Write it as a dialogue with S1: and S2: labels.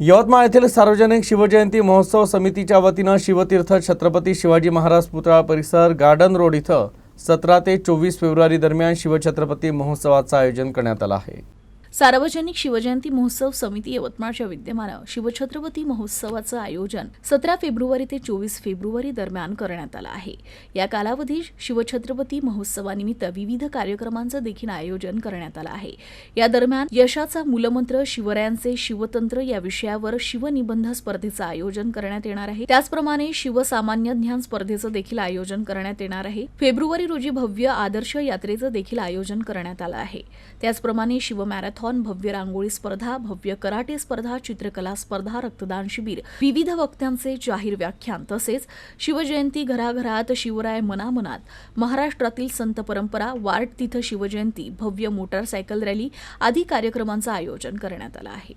S1: यवतमाळ येथील सार्वजनिक शिवजयंती महोत्सव समितीच्या वतीनं शिवतीर्थ छत्रपती शिवाजी महाराज पुतळा परिसर गार्डन रोड इथं सतरा ते चोवीस फेब्रुवारी दरम्यान शिवछत्रपती महोत्सवाचं आयोजन करण्यात आलं आहे.
S2: सार्वजनिक शिवजयंती महोत्सव समिती यवतमाळच्या विद्यमानं शिवछत्रपती महोत्सवाचं आयोजन सतरा फेब्रुवारी ते चोवीस फेब्रुवारी दरम्यान करण्यात आलं आहे. या कालावधीत शिवछत्रपती महोत्सवानिमित्त विविध कार्यक्रमांचं देखील आयोजन करण्यात आलं आहे. या दरम्यान यशाचा मूलमंत्र शिवरायांचे शिवतंत्र या विषयावर शिवनिबंध स्पर्धेचं आयोजन करण्यात येणार आहे. त्याचप्रमाणे शिवसामान्य ज्ञान स्पर्धेचं देखील आयोजन करण्यात येणार आहे. फेब्रुवारी रोजी भव्य आदर्श यात्रेचं देखील आयोजन करण्यात आलं आहे. त्याचप्रमाणे शिव मॅरेथॉन भव्य रांगोळी स्पर्धा भव्य कराटे स्पर्धा चित्रकला स्पर्धा रक्तदान शिबिर. विविध वक्त्यांचे जाहीर व्याख्यान तसेच शिवजयंती घराघरात शिवराय मनामनात. महाराष्ट्रातील संत परंपरा वार्ड तिथं शिवजयंती भव्य मोटारसायकल रॅली आदी कार्यक्रमांचं आयोजन करण्यात आलं आहे.